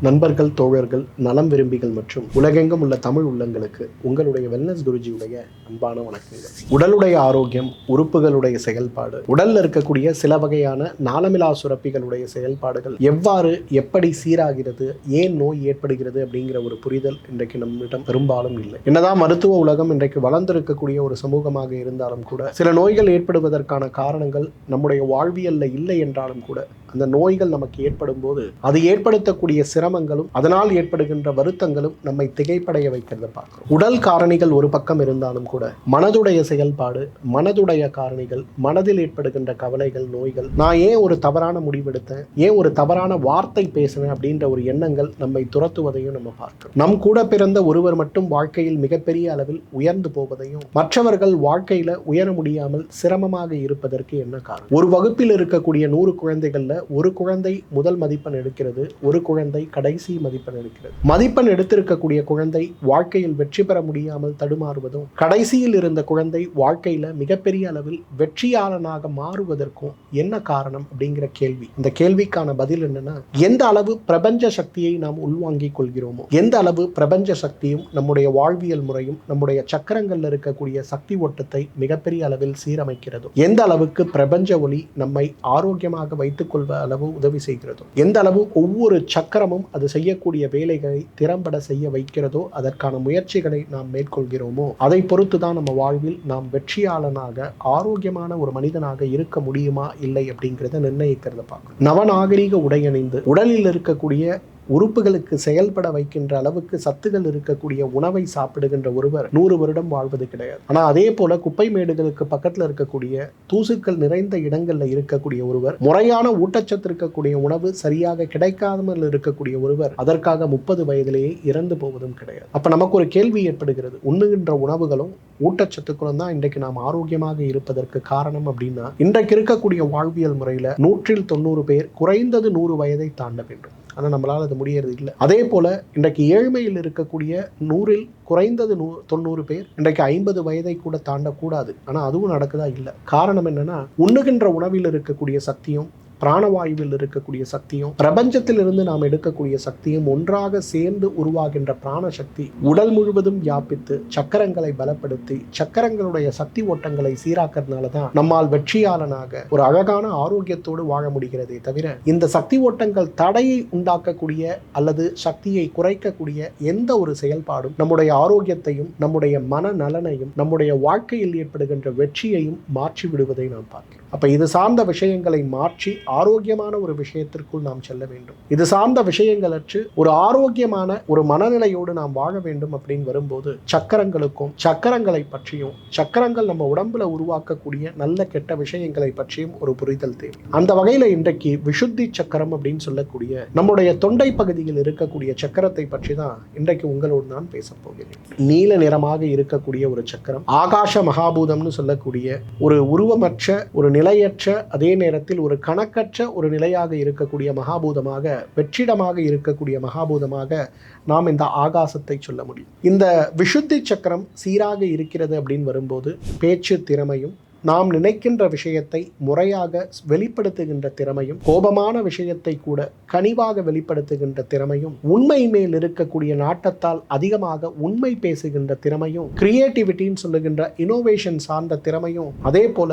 நண்பர்கள் தோழர்கள் நலம் விரும்பிகள் மற்றும் உலகெங்கும் உள்ள தமிழ் உள்ளங்களுக்கு உங்களுடைய வெல்னஸ் குருஜியுடைய அன்பான வணக்கங்கள். உடலுடைய ஆரோக்கியம் உறுப்புகளுடைய செயல்பாடு உடலில் இருக்கக்கூடிய சில வகையான நாளமிலா சுரப்பிகளுடைய செயல்பாடுகள் எவ்வாறு எப்படி சீராகிறது ஏன் நோய் ஏற்படுகிறது அப்படிங்கிற ஒரு புரிதல் இன்றைக்கு நம்மிடம் பெரும்பாலும் இல்லை. என்னதான் மருத்துவ உலகம் இன்றைக்கு வளர்ந்திருக்கக்கூடிய ஒரு சமூகமாக இருந்தாலும் கூட சில நோய்கள் ஏற்படுவதற்கான காரணங்கள் நம்முடைய வாழ்வியல்ல இல்லை என்றாலும் கூட அந்த நோய்கள் நமக்கு ஏற்படும் போது அது ஏற்படுத்தக்கூடிய சிரமங்களும் அதனால் ஏற்படுகின்ற வருத்தங்களும் நம்மை திகைப்படைய வைக்கிறத பார்க்கிறோம். உடல் காரணிகள் ஒரு பக்கம் இருந்தாலும் கூட மனதுடைய செயல்பாடு மனதுடைய காரணிகள் மனதில் ஏற்படுகின்ற கவலைகள் நோய்கள் நான் ஏன் ஒரு தவறான முடிவெடுத்தேன் ஏன் ஒரு தவறான வார்த்தை பேசினேன் அப்படின்ற ஒரு எண்ணங்கள் நம்மை துரத்துவதையும் நம்ம பார்க்கிறோம். நம் கூட பிறந்த ஒருவர் மட்டும் வாழ்க்கையில் மிகப்பெரிய அளவில் உயர்ந்து போவதையும் மற்றவர்கள் வாழ்க்கையில உயர முடியாமல் சிரமமாக இருப்பதற்கு என்ன காரணம்? ஒரு வகுப்பில் இருக்கக்கூடிய நூறு குழந்தைகள்ல ஒரு குழந்தை முதல் மதிப்பெண் எடுக்கிறது ஒரு குழந்தை கடைசி மதிப்பெண் எடுக்கிறது. மதிப்பெண் எடுத்திருக்கக்கூடிய குழந்தை வாழ்க்கையில் வெற்றி பெற முடியாமல் தடுமாறுவதும் கடைசியில் இருந்த குழந்தை வாழ்க்கையில மிகப்பெரிய அளவில் வெற்றியாளனாக மாறுவதற்கும் என்ன காரணம் அப்படிங்கிற கேள்வி. இந்த கேள்விக்கான பதில் என்னன்னா எந்த அளவு பிரபஞ்ச சக்தியை நாம் உள்வாங்கிக் கொள்கிறோமோ எந்த அளவு பிரபஞ்ச சக்தியும் நம்முடைய வாழ்வியல் முறையும் நம்முடைய சக்கரங்கள்ல இருக்கக்கூடிய சக்தி ஓட்டத்தை மிகப்பெரிய அளவில் சீரமைக்கிறது. எந்த அளவுக்கு பிரபஞ்ச ஒளி நம்மை ஆரோக்கியமாக வைத்துக் கொள்வ அளவு உதவி செய்கிறதோ எந்த அளவு ஒவ்வொரு சக்கரமும் அது செய்யக்கூடிய வேலைகளை திறம்பட செய்ய வைக்கிறதோ அதற்கான முயற்சிகளை நாம் மேற்கொள்கிறோமோ அதை பொறுத்து தான் நம்ம வாழ்வில் நாம் வெற்றியாளனாக ஆரோக்கியமான ஒரு மனிதனாக இருக்க முடியுமா இல்லை அப்படிங்கிறத நிர்ணயிக்கிறத பார்க்கணும். நவநாகரிக உடையணிந்து உடலில் இருக்கக்கூடிய உறுப்புகளுக்கு செயல்பட வைக்கின்ற அளவுக்கு சத்துகள் இருக்கக்கூடிய உணவை சாப்பிடுகின்ற ஒருவர் நூறு வருடம் வாழ்வது கிடையாது. ஆனால் அதே போல குப்பை மேடுகளுக்கு பக்கத்தில் இருக்கக்கூடிய தூசுக்கள் நிறைந்த இடங்களில் இருக்கக்கூடிய ஒருவர் முறையான ஊட்டச்சத்து இருக்கக்கூடிய உணவு சரியாக கிடைக்காமல் இருக்கக்கூடிய ஒருவர் அதற்காக முப்பது வயதிலேயே இறந்து போவதும் கிடையாது. அப்போ நமக்கு ஒரு கேள்வி ஏற்படுகிறது. உண்ணுகின்ற உணவுகளும் ஊட்டச்சத்துக்களும் தான் இன்றைக்கு நாம் ஆரோக்கியமாக இருப்பதற்கு காரணம் அப்படின்னா இன்றைக்கு இருக்கக்கூடிய வாழ்வியல் முறையில் நூற்றில் தொண்ணூறு பேர் குறைந்தது நூறு வயதை தாண்ட வேண்டும். ஆனால் நம்மளால் அது முடியறது இல்லை. அதே போல் இன்றைக்கு ஏழ்மையில் இருக்கக்கூடிய நூறில் குறைந்தது நூ தொண்ணூறு பேர் இன்றைக்கு ஐம்பது வயதை கூட தாண்டக்கூடாது. ஆனால் அதுவும் நடக்குதா? இல்லை. காரணம் என்னன்னா உண்ணுகின்ற உணவில் இருக்கக்கூடிய சக்தியும் பிராணவாயுவில் இருக்கக்கூடிய சக்தியும் பிரபஞ்சத்திலிருந்து நாம் எடுக்கக்கூடிய சக்தியும் ஒன்றாக சேர்ந்து உருவாகின்ற பிராண சக்தி உடல் முழுவதும் வியாபித்து சக்கரங்களை பலப்படுத்தி சக்கரங்களுடைய சக்தி ஓட்டங்களை சீராக்கிறதுனால தான் நம்மால் வெற்றியாளனாக ஒரு அழகான ஆரோக்கியத்தோடு வாழ முடிகிறதே தவிர இந்த சக்தி ஓட்டங்கள் தடையை உண்டாக்கக்கூடிய அல்லது சக்தியை குறைக்கக்கூடிய எந்த ஒரு செயல்பாடும் நம்முடைய ஆரோக்கியத்தையும் நம்முடைய மன நலனையும் நம்முடைய வாழ்க்கையில் ஏற்படுகின்ற வெற்றியையும் மாற்றி விடுவதை நாம் பார்க்கிறோம். அப்ப இது சார்ந்த விஷயங்களை மாற்றி ஆரோக்கியமான ஒரு விஷயத்திற்குள் நாம் செல்ல வேண்டும். இது சார்ந்த விஷயங்களற்று ஒரு ஆரோக்கியமான ஒரு மனநிலையோடு நாம் வாழ வேண்டும் அப்படின்னு வரும்போது சக்கரங்களுக்கும் சக்கரங்களை பற்றியும் சக்கரங்கள் நம்ம உடம்புல உருவாக்கக்கூடிய நல்ல கெட்ட விஷயங்களை பற்றியும் ஒரு புரிதல் தேவை. அந்த வகையில இன்றைக்கு விசுத்தி சக்கரம் அப்படின்னு சொல்லக்கூடிய நம்முடைய தொண்டை பகுதியில் இருக்கக்கூடிய சக்கரத்தை பற்றி தான் இன்றைக்கு உங்களோடு நான் பேச போகிறேன். நீல நிறமாக இருக்கக்கூடிய ஒரு சக்கரம் ஆகாஷ மகாபூதம்னு சொல்லக்கூடிய ஒரு உருவமற்ற ஒரு நிலையற்ற அதே நேரத்தில் ஒரு கணக்கு கணக்கற்ற ஒரு நிலையாக இருக்கக்கூடிய மகாபூதமாக வெற்றிடமாக இருக்கக்கூடிய மகாபூதமாக நாம் இந்த ஆகாசத்தை சொல்ல முடியும். இந்த விஷுத்தி சக்கரம் சீராக இருக்கிறது அப்படின்னு வரும்போது பேச்சு திறமையும் நாம் நினைக்கின்ற விஷயத்தை முறையாக வெளிப்படுத்துகின்ற திறமையும் கோபமான விஷயத்தை கூட கனிவாக வெளிப்படுத்துகின்ற திறமையும் உண்மை மேல் இருக்கக்கூடிய நாட்டத்தால் அதிகமாக உண்மை பேசுகின்ற திறமையும் கிரியேட்டிவிட்டின்னு சொல்லுகின்ற இனோவேஷன் சார்ந்த திறமையும் அதே போல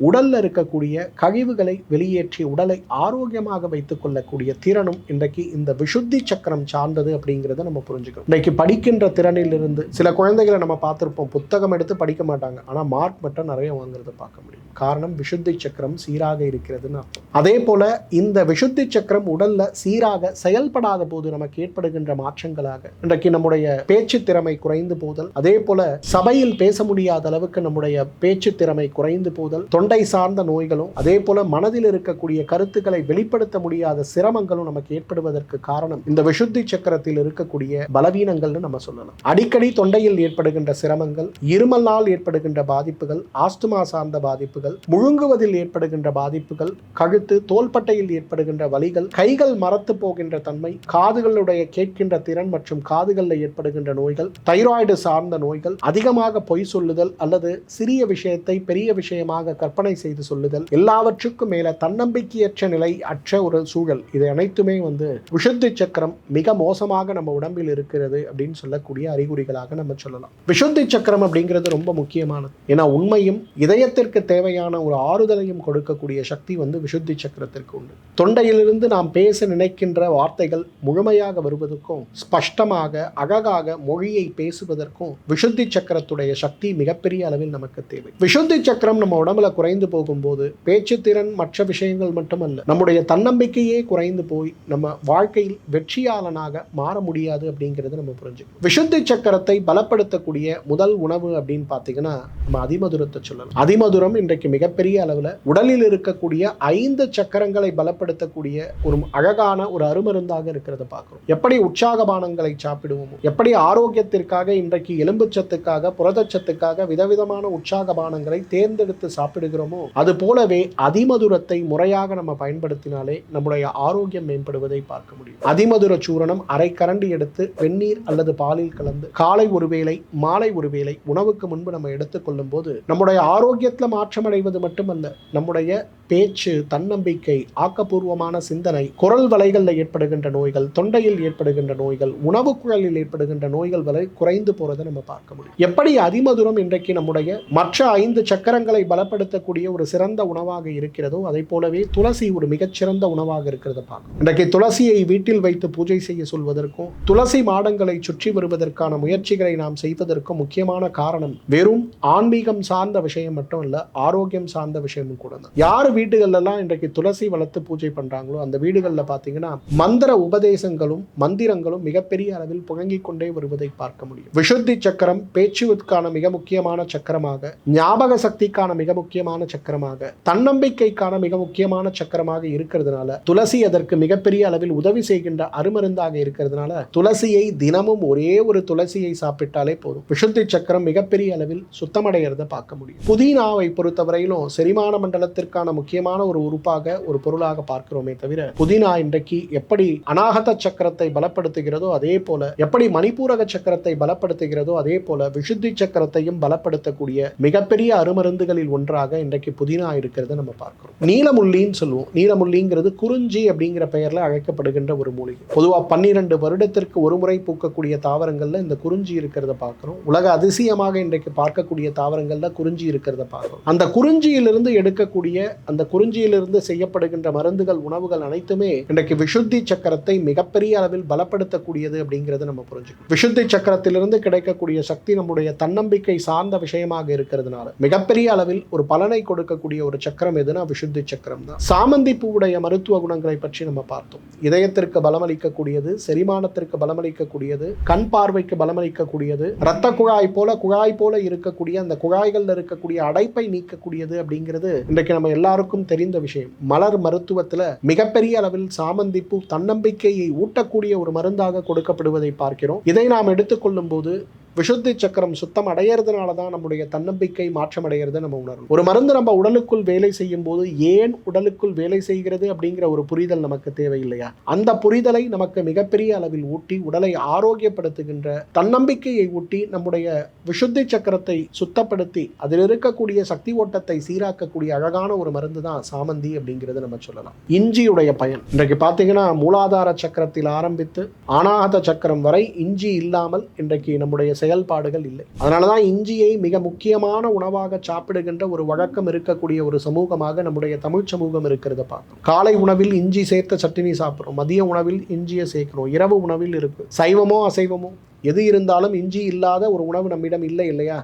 உடல்ல இருக்கக்கூடிய கழிவுகளை வெளியேற்றி உடலை ஆரோக்கியமாக வைத்துக் கொள்ளக்கூடிய திறனும் இன்றைக்கு இந்த விசுத்தி சக்கரம் சார்ந்தது அப்படிங்கிறத நம்ம புரிஞ்சுக்கணும் இன்றைக்கு படிக்கின்ற திறனில் இருந்து சில குழந்தைகளை நம்ம பார்த்துருப்போம். புத்தகம் எடுத்து படிக்க மாட்டாங்க. ஆனால் மார்க் மட்டும் நிறைய வாங்குறத பார்க்க முடியும். காரணம் விசுத்தி சக்கரம் சீராக இருக்கிறதுன்னு அர்த்தம். அதே போல இந்த விசுத்தி சக்கரம் உடல்ல சீராக செயல்படாத போது நமக்கு ஏற்படுகின்ற மாற்றங்களாக இன்றைக்கு நம்முடைய பேச்சு திறமை குறைந்து போதல் அதே போல சபையில் பேச முடியாத அளவுக்கு நம்முடைய பேச்சு திறமை குறைந்து போதல் தொண்டை சார்ந்த நோய்களும் அதே போல மனதில் இருக்கக்கூடிய கருத்துக்களை வெளிப்படுத்த முடியாத சிரமங்களும் நமக்கு ஏற்படுவதற்கு காரணம் இந்த விசுத்தி சக்கரத்தில் இருக்கக்கூடிய பலவீனங்கள்னு நம்ம சொல்லலாம். அடிக்கடி தொண்டையில் ஏற்படுகின்ற சிரமங்கள் இருமலால் ஏற்படுகின்ற பாதிப்புகள் ஆஸ்துமா சார்ந்த பாதிப்புகள் முழுங்குவதில் ஏற்படுகின்ற பாதிப்புகள் கழுத்து தோள்பட்டையில் ஏற்படுகின்ற வலிகள் கைகள் மரத்து போகின்ற தன்மை காதுகளுடைய கேட்கின்ற திறன் மற்றும் காதுகளில் ஏற்படுகின்ற நோய்கள் தைராய்டு சார்ந்த நோய்கள் அதிகமாக பொய் சொல்லுதல் அல்லது சிறிய விஷயத்தை பெரிய விஷயமாக கற்பனை கற்பனை செய்து சொல்லுதல். எல்லாவற்றுக்கும் மேல தன்னம்பிக்கையற்ற நிலை அற்ற ஒரு சூழல். இது அனைத்துமே வந்து விஷுத்தி சக்கரம் மிக மோசமாக நம்ம உடம்பில் இருக்கிறது அப்படின்னு சொல்லக்கூடிய அறிகுறிகளாக நம்ம சொல்லலாம். விஷுத்தி சக்கரம் அப்படிங்கிறது ரொம்ப முக்கியமானது. ஏன்னா உண்மையும் இதயத்திற்கு தேவையான ஒரு ஆறுதலையும் கொடுக்கக்கூடிய சக்தி வந்து விஷுத்தி சக்கரத்திற்கு உண்டு. தொண்டையிலிருந்து நாம் பேச நினைக்கின்ற வார்த்தைகள் முழுமையாக வருவதற்கும் ஸ்பஷ்டமாக அழகாக மொழியை பேசுவதற்கும் விஷுத்தி சக்கரத்துடைய சக்தி மிகப்பெரிய அளவில் நமக்கு தேவை. விஷுத்தி சக்கரம் நம்ம உடம்புல குறைந்து போகும்போது பேச்சுத்திறன் மற்ற விஷயங்கள் மட்டுமல்ல நம்முடைய தன்னம்பிக்கையே குறைந்து போய் நம்ம வாழ்க்கையில் வெற்றியாளனாக மாற முடியாது அப்படிங்கிறது நம்ம புரிஞ்சுக்கணும். விஷுத்தி சக்கரத்தை பலப்படுத்தக்கூடிய முதல் உணவு அப்படின்னு பார்த்தீங்கன்னா நம்ம அதிமதுரத்தை சொல்லலாம். அதிமதுரம் இன்றைக்கு மிகப்பெரிய அளவில் உடலில் இருக்கக்கூடிய ஐந்து சக்கரங்களை பலப்படுத்தக்கூடிய ஒரு அழகான ஒரு அருமருந்தாக இருக்கிறத பார்க்குறோம். எப்படி உற்சாகபானங்களை சாப்பிடுவோமோ எப்படி ஆரோக்கியத்திற்காக இன்றைக்கு எலும்புச்சத்துக்காக புரதச்சத்துக்காக விதவிதமான உற்சாகபானங்களை தேர்ந்தெடுத்து பயன்படுத்துகிறோமோ அது போலவே அதிமதுரத்தை முறையாக நம்ம பயன்படுத்தினாலே நம்முடைய ஆரோக்கியம் மேம்படுவதை பார்க்க முடியும். அதிமதுர சூரணம் அரை கரண்டி எடுத்து வெந்நீர் அல்லது பாலில் கலந்து காலை ஒருவேளை மாலை ஒருவேளை உணவுக்கு முன்பு நம்ம எடுத்துக்கொள்ளும் போது நம்முடைய ஆரோக்கியத்தில் மாற்றம் அடைவது மட்டுமல்ல நம்முடைய பேச்சு தன்னம்பிக்கை ஆக்கப்பூர்வமான சிந்தனை குரல் வலைகளில் ஏற்படுகின்ற நோய்கள் தொண்டையில் ஏற்படுகின்ற நோய்கள் உணவு குழலில் ஏற்படுகின்ற நோய்கள் வரை குறைந்து போறதை நம்ம பார்க்க முடியும். எப்படி அதிமதுரம் இன்றைக்கு நம்முடைய மற்ற ஐந்து சக்கரங்களை பலப்படுத்த பலப்படுத்தக்கூடிய ஒரு சிறந்த உணவாக இருக்கிறதோ அதை போலவே துளசி ஒரு மிகச்சிறந்த உணவாக இருக்கிறத பார்க்கணும். இன்றைக்கு துளசியை வீட்டில் வைத்து பூஜை செய்ய சொல்வதற்கும் துளசி மாடங்களை சுற்றி வருவதற்கான முயற்சிகளை நாம் செய்வதற்கும் முக்கியமான காரணம் வெறும் ஆன்மீகம் சார்ந்த விஷயம் மட்டும் இல்ல ஆரோக்கியம் சார்ந்த விஷயமும் கூட தான். யார் வீடுகள்லாம் இன்றைக்கு துளசி வளர்த்து பூஜை பண்றாங்களோ அந்த வீடுகளில் பார்த்தீங்கன்னா மந்திர உபதேசங்களும் மந்திரங்களும் மிகப்பெரிய அளவில் புகங்கிக் கொண்டே வருவதை பார்க்க முடியும். விஷுத்தி சக்கரம் பேச்சுவதற்கான மிக முக்கியமான சக்கரமாக ஞாபக சக்திக்கான மிக முக்கியமான சக்கரமாக தன்னம்பிக்கைக்கான மிக முக்கியமான சக்கரமாக இருக்கிறதுனால துளசி அதற்கு மிகப்பெரிய அளவில் உதவி செய்கின்ற அருமருந்தாக இருக்கிறதுனால துளசியை தினமும் ஒரே ஒரு துளசியை சாப்பிட்டாலே போதும். விஷுத்தி சக்கரம் மிகப்பெரிய அளவில் சுத்தமடைகிறத பார்க்க முடியும். புதினாவை பொறுத்தவரையிலும் செரிமான மண்டலத்திற்கான முக்கியமான ஒரு உறுப்பாக ஒரு பொருளாக பார்க்கிறோமே தவிர புதினா இன்றைக்கு எப்படி அநாகத சக்கரத்தை பலப்படுத்துகிறதோ அதே போல எப்படி மணிப்பூரக சக்கரத்தை பலப்படுத்துகிறதோ அதே போல விஷுத்தி சக்கரத்தையும் பலப்படுத்தக்கூடிய மிகப்பெரிய அருமருந்துகளில் ஒன்றாக இன்றைக்கு புதினா இருக்கிறத நம்ம பார்க்குறோம். நீலமுள்ளின்னு சொல்லுவோம். நீலமுள்ளிங்கிறது குறிஞ்சி அப்படிங்கிற பெயரில் அழைக்கப்படுகின்ற ஒரு மூலிகை. பொதுவாக பன்னிரண்டு வருடத்திற்கு ஒரு முறை பூக்கக்கூடிய தாவரங்களில் இந்த குறிஞ்சி இருக்கிறத பார்க்குறோம். உலக அதிசயமாக இன்றைக்கு பார்க்கக்கூடிய தாவரங்களில் குறிஞ்சி இருக்கிறத பார்க்குறோம். அந்த குறிஞ்சியிலிருந்து எடுக்கக்கூடிய அந்த குறிஞ்சியிலிருந்து செய்யப்படுகின்ற மருந்துகள் உணவுகள் அனைத்துமே இன்றைக்கு விஷுத்தி சக்கரத்தை மிகப்பெரிய அளவில் பலப்படுத்தக்கூடியது அப்படிங்கிறத நம்ம புரிஞ்சுக்கணும். விஷுத்தி சக்கரத்திலிருந்து கிடைக்கக்கூடிய சக்தி நம்முடைய தன்னம்பிக்கை சார்ந்த விஷயமாக இருக்கிறதுனால மிகப்பெரிய அளவில் ஒரு பலன் கொடுக்கக்கூடிய ஒரு சக்கரம் எதுனா விசுத்தி சக்கரம் தான். சாமந்தி பூவுடைய மருத்துவ குணங்களை பற்றி நம்ம பார்த்தோம். இதயத்திற்கு பலமளிக்கக்கூடியது செரிமானத்திற்கு பலமளிக்கக்கூடியது கண் பார்வைக்கு பலமளிக்கக்கூடியது இரத்த குழாய் போல குழாய் போல இருக்கக்கூடிய அந்த குழாய்கள்ல இருக்கக்கூடிய அடைப்பை நீக்கக்கூடியது அப்படிங்கிறது இன்றைக்கு நம்ம எல்லாருக்கும் தெரிந்த விஷயம். மலர் மருத்துவத்தில் மிகப்பெரிய அளவில் சாமந்தி பூ தன்னம்பிக்கையை ஊட்டக்கூடிய ஒரு மருந்தாக கொடுக்கப்படுவதை பார்க்கிறோம். இதை நாம் எடுத்துக்கொள்ளும் போது விசுத்தி சக்கரம் சுத்தம் அடையிறதுனால தான் நம்முடைய தன்னம்பிக்கை மாற்றம் அடைகிறத நம்ம உணரும் ஒரு மருந்து நம்ம உடலுக்குள் வேலை செய்யும் போது ஏன் உடலுக்குள் வேலை செய்கிறது அப்படிங்கிற ஒரு புரிதல் நமக்கு தேவையில்லையா? அந்த புரிதலை நமக்கு மிகப்பெரிய அளவில் ஊட்டி உடலை ஆரோக்கியப்படுத்துகின்ற தன்னம்பிக்கையை ஊட்டி நம்முடைய விசுத்தி சக்கரத்தை சுத்தப்படுத்தி அதில் இருக்கக்கூடிய சக்தி ஓட்டத்தை சீராக்கக்கூடிய அழகான ஒரு மருந்து தான் சாமந்தி அப்படிங்கிறது நம்ம சொல்லலாம். இஞ்சியுடைய பயன். இன்றைக்கு பார்த்தீங்கன்னா மூலாதார சக்கரத்தில் ஆரம்பித்து ஆனாகத சக்கரம் வரை இஞ்சி இல்லாமல் இன்றைக்கு நம்முடைய செயல்பாடுகள் இல்லை. அதனால தான் இஞ்சியை மிக முக்கியமான உணவாக சாப்பிடுகின்ற ஒரு வழக்கம் இருக்கக்கூடிய ஒரு சமூகமாக நம்முடைய தமிழ் சமூகம் இருக்கிறத பார்க்கணும் காலை உணவில் இஞ்சி சேர்த்த சட்டினி சாப்பிட்றோம். மதிய உணவில் இஞ்சியை சேர்க்கிறோம். இரவு உணவில் இருக்கு. சைவமோ அசைவமோ எது இருந்தாலும் இஞ்சி இல்லாத ஒரு உணவு நம்மிடம் இல்லை இல்லையா?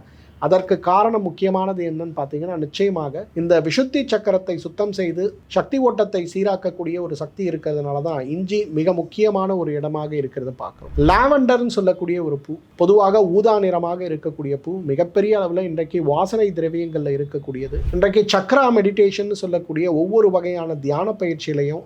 அதற்கு காரணம் முக்கியமானது என்னன்னு பார்த்தீங்கன்னா நிச்சயமாக இந்த விஷுத்தி சக்கரத்தை சுத்தம் செய்து சக்தி ஓட்டத்தை சீராக்கக்கூடிய ஒரு சக்தி இருக்கிறதுனால தான் இஞ்சி மிக முக்கியமான ஒரு இடமாக இருக்கிறத பார்க்குறோம். லாவெண்டர்னு சொல்லக்கூடிய ஒரு பூ பொதுவாக ஊதா நிறமாக இருக்கக்கூடிய பூ மிகப்பெரிய அளவில் இன்றைக்கு வாசனை திரவியங்களில் இருக்கக்கூடியது. இன்றைக்கு சக்ரா மெடிடேஷன் சொல்லக்கூடிய ஒவ்வொரு வகையான தியான பயிற்சியிலையும்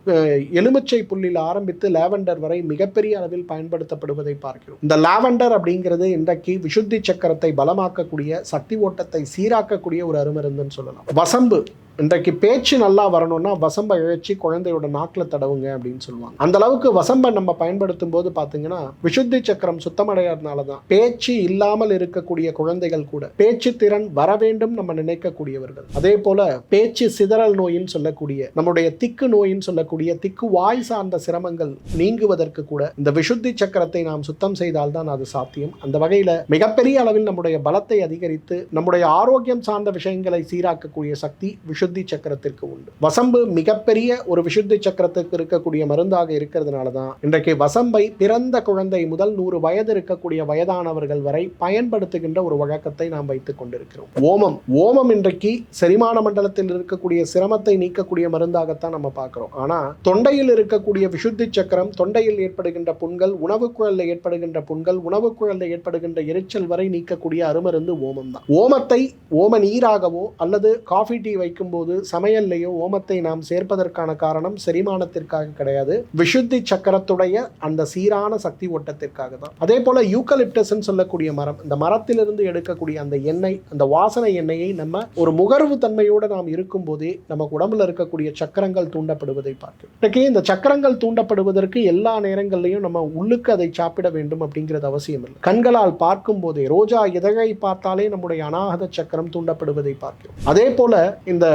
எலுமிச்சை புல்லில் ஆரம்பித்து லாவெண்டர் வரை மிகப்பெரிய அளவில் பயன்படுத்தப்படுவதை பார்க்கிறோம். இந்த லாவெண்டர் அப்படிங்கிறது இன்றைக்கு விஷுத்தி சக்கரத்தை பலமாக்கக்கூடிய சக்தி ஓட்டத்தை சீராக்கக்கூடிய ஒரு அருமருந்துன்னு சொல்லலாம். வசம்பு. இன்றைக்கு பேச்சு நல்லா வரணும்னா வசம்ப இழைச்சி குழந்தையோட நாக்கில் தடவுங்க அப்படின்னு சொல்லுவாங்க. அந்த அளவுக்கு வசம்பை நம்ம பயன்படுத்தும் போது பார்த்தீங்கன்னா விசுத்தி சக்கரம் சுத்தமடையாதனால தான் பேச்சு இல்லாமல் இருக்கக்கூடிய குழந்தைகள் கூட பேச்சு திறன் வர வேண்டும் நம்ம நினைக்கக்கூடியவர்கள். அதே போல பேச்சு சிதறல் நோயின்னு சொல்லக்கூடிய நம்முடைய திக்கு நோயின்னு சொல்லக்கூடிய திக்கு வாய் சார்ந்த சிரமங்கள் நீங்குவதற்கு கூட இந்த விசுத்தி சக்கரத்தை நாம் சுத்தம் செய்தால்தான் அது சாத்தியம். அந்த வகையில் மிகப்பெரிய அளவில் நம்முடைய பலத்தை அதிகரித்து நம்முடைய ஆரோக்கியம் சார்ந்த விஷயங்களை சீராக்கக்கூடிய சக்தி விசுத்தி சக்கரத்திற்கு உண்டு. வசம்பு மிகப்பெரிய ஒரு விசுத்தி சக்கரத்துக்கு இருக்கக்கூடிய மருந்தாக இருக்கிறதுனால தான் இன்றைக்கு வசம்பை பிறந்த குழந்தை முதல் நூறு வயது இருக்கக்கூடிய வயதானவர்கள் வரை பயன்படுத்துகின்ற ஒரு வழக்கத்தை நாம் வைத்துக் கொண்டிருக்கிறோம். ஓமம். ஓமம் இன்றைக்கு செரிமான மண்டலத்தில் இருக்கக்கூடிய சிரமத்தை நீக்கக்கூடிய மருந்தாகத்தான் நம்ம பார்க்கிறோம். ஆனா தொண்டையில் இருக்கக்கூடிய விசுத்தி சக்கரம் தொண்டையில் ஏற்படுகின்ற புண்கள் உணவு குழல்ல ஏற்படுகின்ற புண்கள் உணவு குழல்ல ஏற்படுகின்ற எரிச்சல் வரை நீக்கக்கூடிய அருமருந்து ஓமம் தான் ஓமத்தை ஓம நீராகவோ அல்லது காஃபி டீ வைக்கும்போது சமையல்லையோ ஓமத்தை நாம் சேர்ப்பதற்கான காரணம் செரிமானத்திற்காக கிடையாது. விசுத்தி சக்கரத்துடைய அந்த சீரான சக்தி ஓட்டத்திற்காக தான். அதே போல யூக்கலிப்டஸ் சொல்லக்கூடிய மரம் இந்த மரத்திலிருந்து எடுக்கக்கூடிய அந்த எண்ணெய் அந்த வாசனை எண்ணெயை நம்ம ஒரு முகர்வு தன்மையோடு நாம் இருக்கும் போதே நமக்கு உடம்புல இருக்கக்கூடிய சக்கரங்கள் தூண்டப்படுவதை பார்க்கும் இன்னைக்கு இந்த சக்கரங்கள் தூண்டப்படுவதற்கு எல்லா நேரங்கள்லையும் நம்ம உள்ளுக்கு அதை சாப்பிட வேண்டும் அப்படிங்கிறது அவசியம் இல்லை. கண்களால் பார்க்கும் போதே ரோஜா இதழை பார்த்தாலே நம்முடைய அநாகத சக்கரம் தூண்டப்படுவதை பார்க்கிறோம். அதே போல இந்த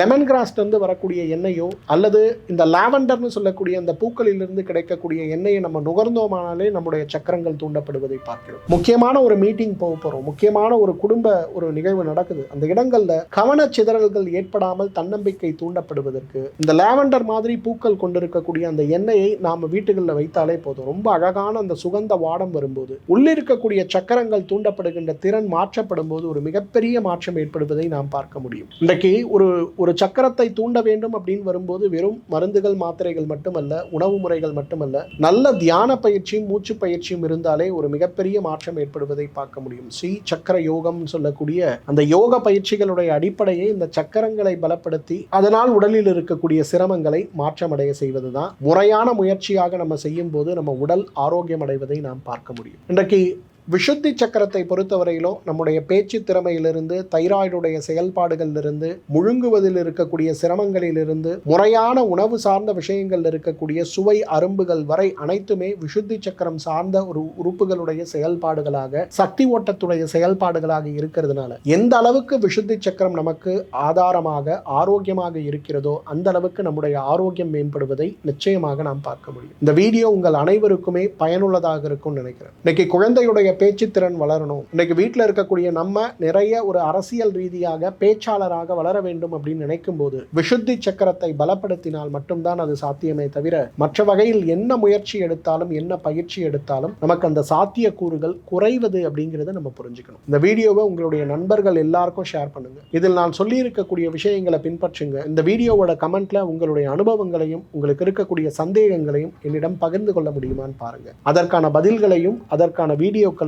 லெமன் கிராஸ்லேருந்து வரக்கூடிய எண்ணெயோ அல்லது இந்த லாவெண்டர்னு சொல்லக்கூடிய அந்த பூக்களிலிருந்து கிடைக்கக்கூடிய எண்ணெயை நம்ம நுகர்ந்தோமானாலே நம்முடைய சக்கரங்கள் தூண்டப்படுவதை பார்க்கிறோம். முக்கியமான ஒரு மீட்டிங் போக போகிறோம் முக்கியமான ஒரு குடும்ப ஒரு நிகழ்வு நடக்குது. அந்த இடங்களில் கவன சிதறல்கள் ஏற்படாமல் தன்னம்பிக்கை தூண்டப்படுவதற்கு இந்த லாவெண்டர் மாதிரி பூக்கள் கொண்டிருக்கக்கூடிய அந்த எண்ணெயை நாம வீட்டுகளில் வைத்தாலே போதும். ரொம்ப அழகான அந்த சுகந்த வாடம் வரும்போது உள்ளிருக்கக்கூடிய சக்கரங்கள் தூண்டப்படுகின்ற திறன் மாற்றப்படும் போது ஒரு மிகப்பெரிய மாற்றம் ஏற்படுவதை நாம் பார்க்க முடியும். இன்றைக்கு ஒரு ஒரு சக்கரத்தை தூண்ட வேண்டும் அப்படின்னு வரும்போது வெறும் மருந்துகள் மாத்திரைகள் மட்டுமல்ல உணவு முறைகள் மட்டுமல்ல நல்ல தியான பயிற்சியும் மூச்சு பயிற்சியும் இருந்தாலே ஒரு மிகப்பெரிய மாற்றம் ஏற்படுவதை பார்க்க முடியும். ஸ்ரீ சக்கர யோகம் சொல்லக்கூடிய அந்த யோக பயிற்சிகளுடைய அடிப்படையை இந்த சக்கரங்களை பலப்படுத்தி அதனால் உடலில் இருக்கக்கூடிய சிரமங்களை மாற்றமடைய செய்வதுதான். முறையான முயற்சியாக நம்ம செய்யும் போது நம்ம உடல் ஆரோக்கியம் அடைவதை நாம் பார்க்க முடியும். இன்றைக்கு விஷுத்தி சக்கரத்தை பொறுத்தவரையிலும் நம்முடைய பேச்சு திறமையிலிருந்து தைராய்டுடைய செயல்பாடுகளிலிருந்து முழுங்குவதில் இருக்கக்கூடிய சிரமங்களிலிருந்து முறையான உணவு சார்ந்த விஷயங்கள் இருக்கக்கூடிய சுவை அரும்புகள் வரை அனைத்துமே விஷுத்தி சக்கரம் சார்ந்த ஒரு உறுப்புகளுடைய செயல்பாடுகளாக சக்தி ஓட்டத்துடைய செயல்பாடுகளாக இருக்கிறதுனால எந்த அளவுக்கு விஷுத்தி சக்கரம் நமக்கு ஆதாரமாக ஆரோக்கியமாக இருக்கிறதோ அந்த அளவுக்கு நம்முடைய ஆரோக்கியம் மேம்படுவதை நிச்சயமாக நாம் பார்க்க முடியும். இந்த வீடியோ உங்கள் அனைவருக்குமே பயனுள்ளதாக இருக்கும்னு நினைக்கிறேன். இன்னைக்கு குழந்தையுடைய பேச்சுத்திறன் வளரணும். இன்னைக்கு வீட்டில் இருக்கக்கூடிய நம்ம நிறைய ஒரு அரசியல் ரீதியாக பேச்சாளராக வளர வேண்டும் அப்படின்னு நினைக்கும் போது விசுத்தி சக்கரத்தை பலப்படுத்தினால் மட்டும்தான் அது சாத்தியமே தவிர மற்ற வகையில் என்ன முயற்சி எடுத்தாலும் என்ன பயிற்சி எடுத்தாலும் நமக்கு அந்த சாத்திய கூறுகள் குறைவது அப்படிங்கிறத நம்ம புரிஞ்சுக்கணும். இந்த வீடியோவை உங்களுடைய நண்பர்கள் எல்லாருக்கும் ஷேர் பண்ணுங்க. இதில் நான் சொல்லியிருக்கக்கூடிய விஷயங்களை பின்பற்றுங்க. இந்த வீடியோவோட கமெண்ட்ல உங்களுடைய அனுபவங்களையும் உங்களுக்கு இருக்கக்கூடிய சந்தேகங்களையும் என்னிடம் பகிர்ந்து கொள்ள முடியுமான்னு பாருங்க. அதற்கான பதில்களையும் அதற்கான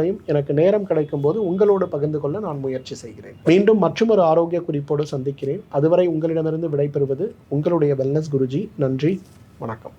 வீடியோக்களையும் எனக்கு நேரம் கிடைக்கும் போது உங்களோடு பகிர்ந்து கொள்ள நான் முயற்சி செய்கிறேன். மீண்டும் மற்றும் ஒரு ஆரோக்கிய குறிப்போடு சந்திக்கிறேன். அதுவரை உங்களிடமிருந்து விடைபெறுவது உங்களுடைய வெல்னஸ் குருஜி. நன்றி. வணக்கம்.